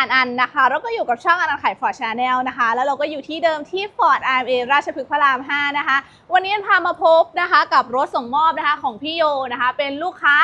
อันอันนะคะ แล้วก็อยู่กับช่องอันอันขายฟอร์ดชาแนลนะคะ แล้วเราก็อยู่ที่เดิมที่ฟอร์ด RMA ราชพฤกษ์พระราม 5 นะคะ วันนี้พามาพบนะคะกับรถส่งมอบนะคะของพี่โยนะคะ เป็นลูกค้า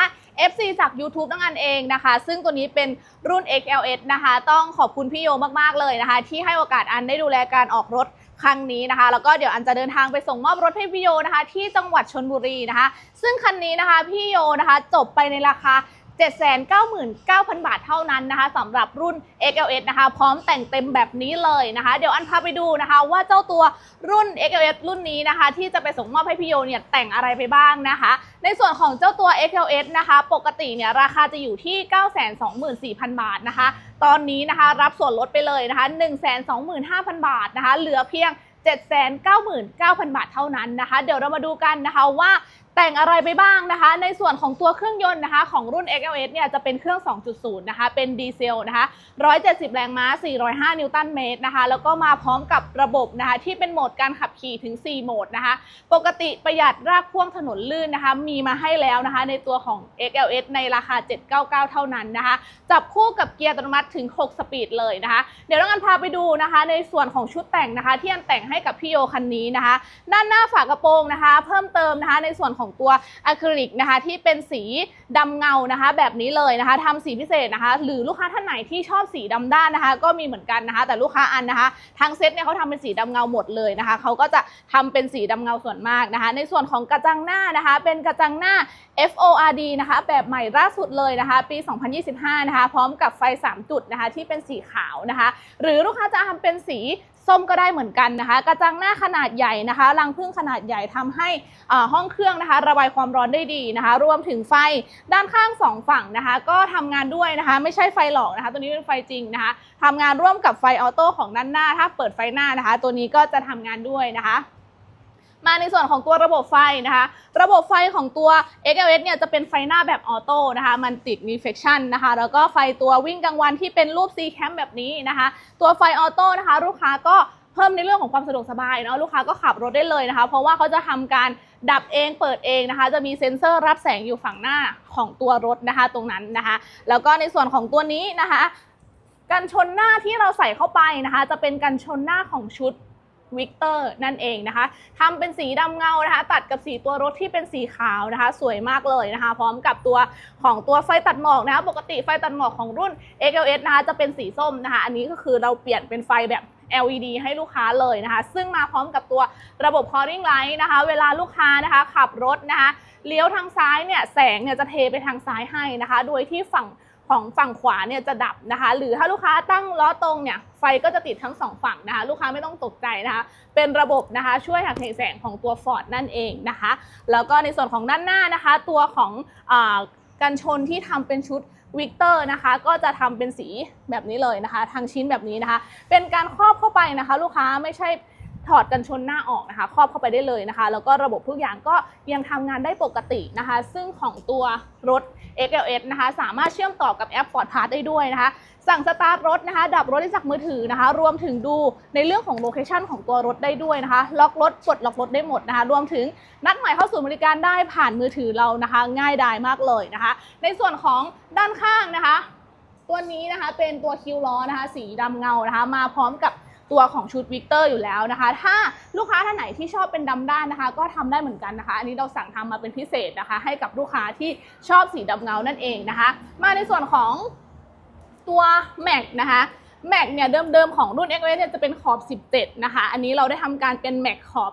FC จาก YouTube ตั้งอันเองนะคะ ซึ่งตัวนี้เป็นรุ่น XLS นะคะ ต้องขอบคุณพี่โยมากๆเลยนะคะ ที่ให้โอกาสอันได้ดูแลการออกรถครั้งนี้นะคะ แล้วก็เดี๋ยวอันจะเดินทางไปส่งมอบรถให้พี่โยนะคะ ที่จังหวัดชนบุรีนะคะ ซึ่งคันนี้นะคะพี่โยนะคะจบไปในราคา 799,000 บาทเท่านั้นนะคะสำหรับรุ่น XLS นะคะ พร้อมแต่งเต็มแบบนี้เลยนะคะ เดี๋ยวอันพาไปดูนะคะ ว่าเจ้าตัวรุ่น XLS รุ่นนี้นะคะ ที่จะไปส่งมอบให้พี่โยเนี่ยแต่งอะไรไปบ้างนะคะ ในส่วนของเจ้าตัว XLS นะคะ ปกติเนี่ยราคาจะอยู่ที่ 924,000 บาทนะคะ ตอนนี้นะคะรับส่วนลดไปเลยนะคะ 125,000 บาทนะคะ เหลือเพียง799,000 บาทเท่านั้นนะคะ เดี๋ยวเรามาดูกันนะคะว่า แต่งอะไรไปบ้างนะคะ ในส่วนของตัวเครื่องยนต์นะคะของรุ่น XLS เนี่ยจะเป็นเครื่อง 2.0 นะคะ เป็นดีเซลนะคะ 170 แรงม้า 405 นิวตันเมตรนะคะ แล้วก็มาพร้อมกับระบบนะคะ ที่เป็นโหมดการขับขี่ถึง 4 โหมดนะคะ ปกติประหยัดรากพ่วงถนนลื่นนะคะ มีมาให้แล้วนะคะ ในตัวของ XLS ในราคา 799 เท่านั้นนะคะ จับคู่กับเกียร์อัตโนมัติถึง 6 สปีดเลยนะคะ เดี๋ยวเรากันพาไปดูนะคะ ในส่วนของชุดแต่งนะคะ ที่อันแต่งให้กับพี่โยคันนี้นะคะ ด้านหน้าฝากระโปรงนะคะ เพิ่มเติมนะคะ ในส่วนของตัวอะคริลิกนะคะที่เป็นสีดำเงานะคะ แบบนี้เลยนะคะทำสีพิเศษนะคะ หรือลูกค้าท่านไหนที่ชอบสีดำด้านนะคะ ก็มีเหมือนกันนะคะ แต่ลูกค้าอันนะคะทางเซ็ตเนี่ยเขาทำเป็นสีดำเงาหมดเลยนะคะเขาก็จะทำเป็นสีดำเงาส่วนมากนะคะ ในส่วนของกระจังหน้านะคะ เป็นกระจังหน้า FORD นะคะแบบใหม่ล่าสุดเลยนะคะ ปี 2025 นะคะ พร้อมกับไฟ 3 จุดนะคะที่เป็นสีขาวนะคะ หรือลูกค้าจะทำเป็นสี ส้มก็ได้เหมือนกันนะคะ กระจังหน้าขนาดใหญ่นะคะรังพึ่งขนาดใหญ่ทำให้ห้องเครื่องนะคะ ระบายความร้อนได้ดีนะคะ รวมถึงไฟด้านข้างสองฝั่งนะคะ ก็ทำงานด้วยนะคะ ไม่ใช่ไฟหลอกนะคะ ตัวนี้เป็นไฟจริงนะคะทำงานร่วมกับไฟออโต้ของด้านหน้า ถ้าเปิดไฟหน้านะคะ ตัวนี้ก็จะทำงานด้วยนะคะ มาในส่วนของตัวระบบไฟนะคะ ระบบไฟของตัว XLS เนี่ยจะเป็นไฟหน้าแบบออโต้นะคะ มันติด reflection นะคะ แล้วก็ไฟตัววิ่งกลางวันที่เป็นรูป C cam แบบนี้นะคะ ตัวไฟออโต้นะคะ ลูกค้าก็เพิ่มในเรื่องของความสะดวกสบายเนาะลูกค้าก็ขับรถได้เลยนะคะ เพราะว่าเขาจะทำการดับเองเปิดเองนะคะ จะมีเซ็นเซอร์รับแสงอยู่ฝั่งหน้าของตัวรถนะคะ ตรงนั้นนะคะ แล้วก็ในส่วนของตัวนี้นะคะกันชนหน้าที่เราใส่เข้าไปนะคะ จะเป็นกันชนหน้าของชุด วิกเตอร์นั่นเองนะคะทำเป็นสีดำเงานะคะ ตัดกับสีตัวรถที่เป็นสีขาวนะคะ สวยมากเลยนะคะ พร้อมกับตัวของตัวไฟตัดหมอกนะคะ ปกติไฟตัดหมอกของรุ่น XLS นะคะจะเป็นสีส้มนะคะ อันนี้ก็คือเราเปลี่ยนเป็นไฟแบบ LED ให้ลูกค้าเลยนะคะ ซึ่งมาพร้อมกับตัวระบบ Calling Light นะคะ เวลาลูกค้านะคะขับรถนะคะเลี้ยวทางซ้ายเนี่ยแสงเนี่ยจะเทไปทางซ้ายให้นะคะ โดยที่ฝั่ง ของฝั่งขวาเนี่ยจะดับนะคะ หรือถ้าลูกค้าตั้งล้อตรงเนี่ยไฟก็จะติดทั้งสองฝั่งนะคะ ลูกค้าไม่ต้องตกใจนะคะ เป็นระบบนะคะ ช่วยหักเหแสงของตัว Ford นั่นเองนะคะ แล้วก็ในส่วนของด้านหน้านะคะ ตัวของอกันชนที่ทำเป็นชุดวิกเตอร์นะคะ ก็จะทำเป็นสีแบบนี้เลยนะคะ ทางชิ้นแบบนี้นะคะ เป็นการครอบเข้าไปนะคะ ลูกค้าไม่ใช่ ถอดกันชนหน้าออกนะคะ ครอบเข้าไปได้เลยนะคะ แล้วก็ระบบทุกอย่างก็ยังทำงานได้ปกตินะคะ ซึ่งของตัวรถ XLS นะคะ สามารถเชื่อมต่อกับแอป Ford Pass ได้ด้วยนะคะ สั่งสตาร์ทรถนะคะ ดับรถได้จากมือถือนะคะ รวมถึงดูในเรื่องของโลเคชันของตัวรถได้ด้วยนะคะ ล็อกรถปลดล็อกรถได้หมดนะคะ รวมถึงนัดหมายเข้าสู่บริการได้ผ่านมือถือเรานะคะ ง่ายดายมากเลยนะคะ ในส่วนของด้านข้างนะคะ ตัวนี้นะคะเป็นตัวคิวล้อนะคะ สีดำเงานะคะ มาพร้อมกับ ตัวของชุดวิกเตอร์อยู่แล้วนะคะ ถ้าลูกค้าท่านไหนที่ชอบเป็นดำด้านนะคะ ก็ทำได้เหมือนกันนะคะ อันนี้เราสั่งทำมาเป็นพิเศษนะคะ ให้กับลูกค้าที่ชอบสีดำเงานั่นเองนะคะ มาในส่วนของตัวแม็กนะคะแม็กเนี่ยเดิมๆของรุ่น x อเนี่ยจะเป็นขอบ 17 นะคะ อันนี้เราได้ทำการเป็นแม็กขอบ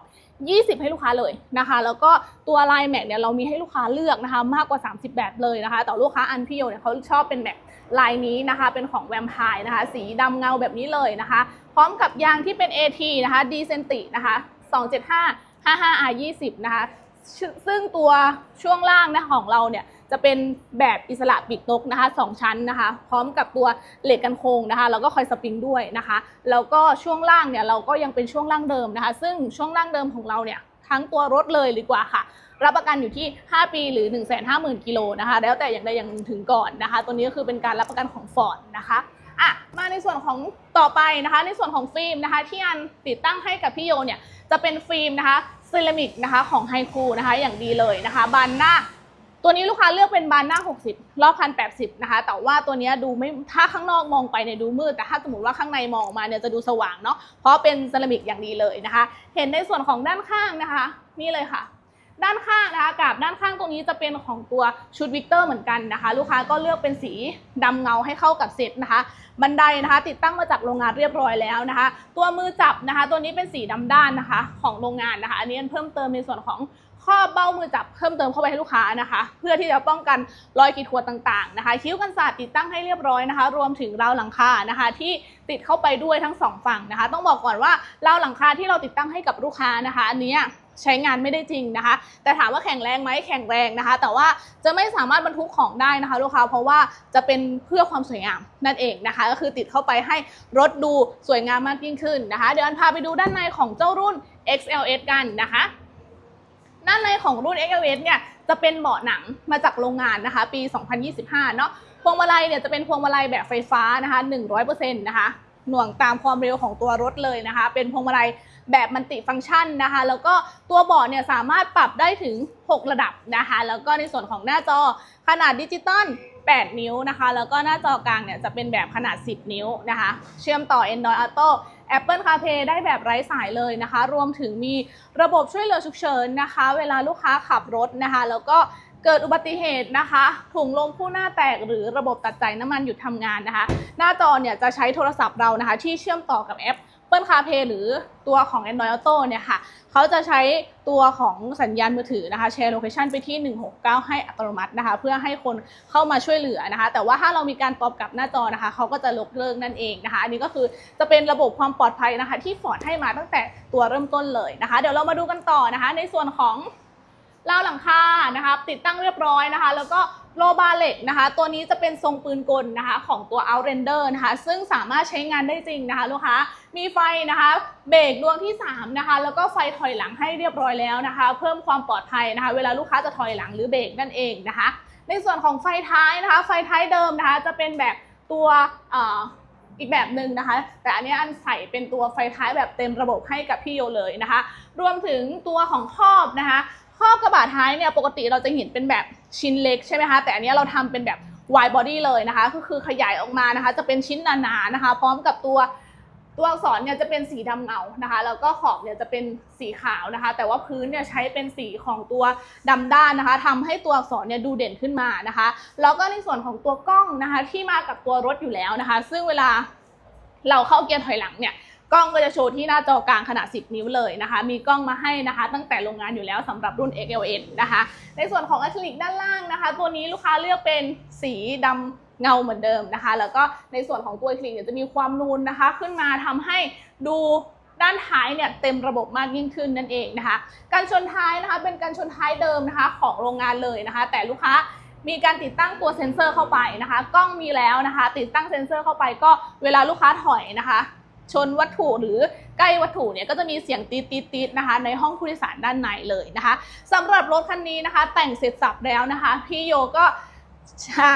20 ให้ลูกค้าเลยนะคะ แล้วก็ตัวลายแม็กเนี่ยเรามีให้ลูกค้าเลือกนะคะ มากกว่า 30 แบบเลยนะคะ แต่ลูกค้าอันพี่โยเนี่ยเขาชอบเป็นแม็กลายนี้นะคะ เป็นของแวมไพร์นะคะ สีดำเงาแบบนี้เลยนะคะ พร้อมกับยางที่เป็น AT นะคะ d c e n t i นะคะ275 55 R 20 นะคะซึ่งตัวช่วงล่างนะของเราเนี่ยจะเป็นแบบอิสระปีกนกนะคะสองชั้นนะคะ พร้อมกับตัวเหล็กกันโค้งนะคะแล้วก็คอยสปริงด้วยนะคะแล้วก็ช่วงล่างเนี่ยเราก็ยังเป็นช่วงล่างเดิมนะคะ ซึ่งช่วงล่างเดิมของเราเนี่ยทั้งตัวรถเลยดีกว่าค่ะ รับประกันอยู่ที่ 5 ปีหรือ 1 5 0 0 0 0กิโลนะคะ แล้วแต่อย่างใดอย่างหนึ่งถึงก่อนนะคะ ตัวนี้ก็คือเป็นการรับประกันของ Ford นะคะ อะมาในส่วนของต่อไปนะคะ ในส่วนของฟิล์มนะคะ ที่อันติดตั้งให้กับพี่โยเนี่ยจะเป็นฟิล์มนะคะเซรามิกนะคะของไฮคูนะคะอย่างดีเลยนะคะบานหน้าตัวนี้ลูกค้าเลือกเป็นบานหน้า 60 รอบพันแปนะคะ แต่ว่าตัวนี้ดูไม่ ถ้าข้างนอกมองไปเนี่ยดูมืด แต่ถ้าสมมติว่าข้างในมองออกมาเนี่ยจะดูสว่างเนาะ เพราะเป็นเซรามิกอย่างดีเลยนะคะ เห็นในส่วนของด้านข้างนะคะ นี่เลยค่ะ ด้านข้างนะคะกับด้านข้างตรงนี้จะเป็นของตัวชุดวิกเตอร์เหมือนกันนะคะ ลูกค้าก็เลือกเป็นสีดำเงาให้เข้ากับเซตนะคะ บันไดนะคะ ติดตั้งมาจากโรงงานเรียบร้อยแล้วนะคะ ตัวมือจับนะคะ ตัวนี้เป็นสีดำด้านนะคะ ของโรงงานนะคะ อันนี้เพิ่มเติมในส่วนของครอเบ้ามือจับเพิ่มเติมเข้าไปให้ลูกค้านะคะ เพื่อที่จะป้องกันรอยขีดข่วนต่างๆนะคะ คิ้วกันศาสตร์ติดตั้งให้เรียบร้อยนะคะ รวมถึงราวหลังคานะคะ ที่ติดเข้าไปด้วยทั้งสองฝั่งนะคะ ต้องบอกก่อนว่าราวหลังคาที่เราติดตั้งให้กับลูกค้านะคะอันเนี้ย ใช้งานไม่ได้จริงนะคะ แต่ถามว่าแข็งแรงไหมแข็งแรงนะคะ แต่ว่าจะไม่สามารถบรรทุกของได้นะคะลูกค้าเพราะว่าจะเป็นเพื่อความสวยงามนั่นเองนะคะ ก็คือติดเข้าไปให้รถดูสวยงามมากยิ่งขึ้นนะคะ เดี๋ยวอันพาไปดูด้านในของเจ้ารุ่น XLS กันนะคะ ด้านในของรุ่น XLS เนี่ยจะเป็นเบาะหนังมาจากโรงงานนะคะ ปี 2025 เนาะพวงมาลัยเนี่ยจะเป็นพวงมาลัยแบบไฟฟ้านะคะ 100%นะคะหน่วงตามความเร็วของตัวรถเลยนะคะ เป็นพวงมาลัย แบบมันติฟังก์ชันนะคะ แล้วก็ตัวเบาะเนี่ยสามารถปรับได้ถึง 6 ระดับนะคะ แล้วก็ในส่วนของหน้าจอขนาดดิจิตอล8 นิ้วนะคะ แล้วก็หน้าจอกลางเนี่ยจะเป็นแบบขนาด 10 นิ้วนะคะ เชื่อมต่อ Android Auto Apple CarPlay ได้แบบไร้สายเลยนะคะ รวมถึงมีระบบช่วยเหลือฉุกเฉินนะคะ เวลาลูกค้าขับรถนะคะ แล้วก็เกิดอุบัติเหตุนะคะถุงลมคู่หน้าแตกหรือระบบตัดใจน้ำมันหยุดทำงานนะคะ หน้าจอเนี่ยจะใช้โทรศัพท์เรานะคะ ที่เชื่อมต่อกับแอป Apple CarPlay หรือตัวของ Android Auto เนี่ยค่ะเขาจะใช้ตัวของสัญญาณมือถือนะคะแชร์โลเคชันไปที่ 169 ให้อัตโนมัตินะคะ เพื่อให้คนเข้ามาช่วยเหลือนะคะ แต่ว่าถ้าเรามีการตอบกลับหน้าจอนะคะเขาก็จะลบเลิกนั่นเองนะคะ อันนี้ก็คือจะเป็นระบบความปลอดภัยนะคะ ที่ฟอร์ดให้มาตั้งแต่ตัวเริ่มต้นเลยนะคะ เดี๋ยวเรามาดูกันต่อนะคะ ในส่วนของราวหลังคานะคะ ติดตั้งเรียบร้อยนะคะ แล้วก็ โลบาเหล็กนะคะ ตัวนี้จะเป็นทรงปืนกลนะคะของตัว Outrender นะคะ ซึ่งสามารถใช้งานได้จริงนะคะลูกค้า มีไฟนะคะเบรกดวงที่3นะคะ แล้วก็ไฟถอยหลังให้เรียบร้อยแล้วนะคะ เพิ่มความปลอดภัยนะคะ เวลาลูกค้าจะถอยหลังหรือเบรกนั่นเองนะคะ ในส่วนของไฟท้ายนะคะ ไฟท้ายเดิมนะคะ จะเป็นแบบตัวอีกแบบหนึ่งนะคะ แต่อันนี้อันใส่เป็นตัวไฟท้ายแบบเต็มระบบให้กับพี่โยเลยนะคะ รวมถึงตัวของครอบนะคะ รอบกระบะท้ายเนี่ยปกติเราจะเห็นเป็นแบบชิ้นเล็กใช่ไหมคะแต่อันนี้เราทำเป็นแบบ wide body เลยนะคะก็คือขยายออกมานะคะ จะเป็นชิ้นหนาๆนะคะ พร้อมกับตัวตัวอักษรเนี่ยจะเป็นสีดำเงานะคะแล้วก็ขอบเนี่ยจะเป็นสีขาวนะคะ แต่ว่าพื้นเนี่ยใช้เป็นสีของตัวดำด้านนะคะทำให้ตัวอักษรเนี่ยดูเด่นขึ้นมานะคะแล้วก็ในส่วนของตัวกล้องนะคะที่มากับตัวรถอยู่แล้วนะคะ ซึ่งเวลาเราเข้าเกียร์ถอยหลังเนี่ย กล้องก็จะโชว์ที่หน้าจอกลางขนาด 10 นิ้วเลยนะคะ มีกล้องมาให้นะคะ ตั้งแต่โรงงานอยู่แล้วสำหรับรุ่น XLS นะคะ ในส่วนของอะคริลิกด้านล่างนะคะ ตัวนี้ลูกค้าเลือกเป็นสีดำเงาเหมือนเดิมนะคะ แล้วก็ในส่วนของตัวอะคริลิกเนี่ยจะมีความนูนนะคะ ขึ้นมาทำให้ดูด้านท้ายเนี่ยเต็มระบบมากยิ่งขึ้นนั่นเองนะคะ การชนท้ายนะคะเป็นการชนท้ายเดิมนะคะของโรงงานเลยนะคะ แต่ลูกค้ามีการติดตั้งตัวเซ็นเซอร์เข้าไปนะคะ กล้องมีแล้วนะคะ ติดตั้งเซ็นเซอร์เข้าไปก็เวลาลูกค้าถอยนะคะ ชนวัตถุหรือใกล้วัตถุเนี่ยก็จะมีเสียงตีดตีดตีนะคะ ในห้องผู้โดยสารด้านในเลยนะคะสำหรับรถคันนี้นะคะ แต่งเสร็จสับแล้วนะคะ พี่โยก็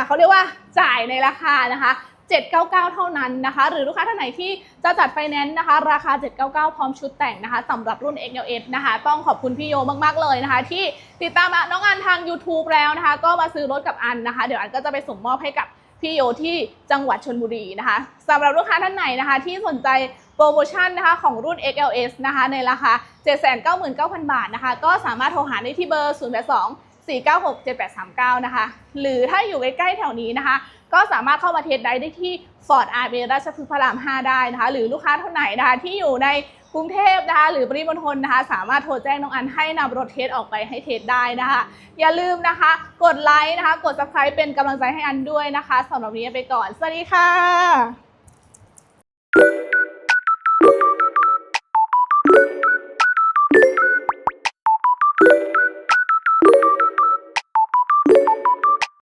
เขาเรียกว่าจ่ายในราคานะคะ799 เท่านั้นนะคะ หรือลูกค้าท่านไหนที่จะจัดไฟแนนซ์นะคะ ราคา 799 พร้อมชุดแต่งนะคะสำหรับรุ่น XLS นะคะ ต้องขอบคุณพี่โยมาก ๆ เลยนะคะ ที่ติดตามน้องอันทาง YouTube แล้วนะคะ ก็มาซื้อรถกับอันนะคะ เดี๋ยวอันก็จะไปส่งมอบให้กับ พี่โยที่จังหวัดชนบุรีนะคะสำหรับลูกค้าท่านไหนนะคะ ที่สนใจโปรโมชั่นนะคะของรุ่น XLS นะคะในราคา 799,000 บาทนะคะ ก็สามารถโทรหาได้ที่เบอร์ 082 4967839 นะคะ หรือถ้าอยู่ใกล้ๆแถวนี้นะคะ ก็สามารถเข้ามาเทสได้ได้ที่ Ford r b ราชพฤกษ์พระราม 5 ได้นะคะ หรือลูกค้าท่านไหนนะคะที่อยู่ในกรุงเทพนะคะหรือปริมณฑลนะคะ สามารถโทรแจ้งน้องอันให้นำรถเทสออกไปให้เทสได้นะคะ อย่าลืมนะคะ กดไลค์นะคะ กด subscribe เป็นกำลังใจให้อันด้วยนะคะสำหรับวันนี้ไปก่อน สวัสดีค่ะ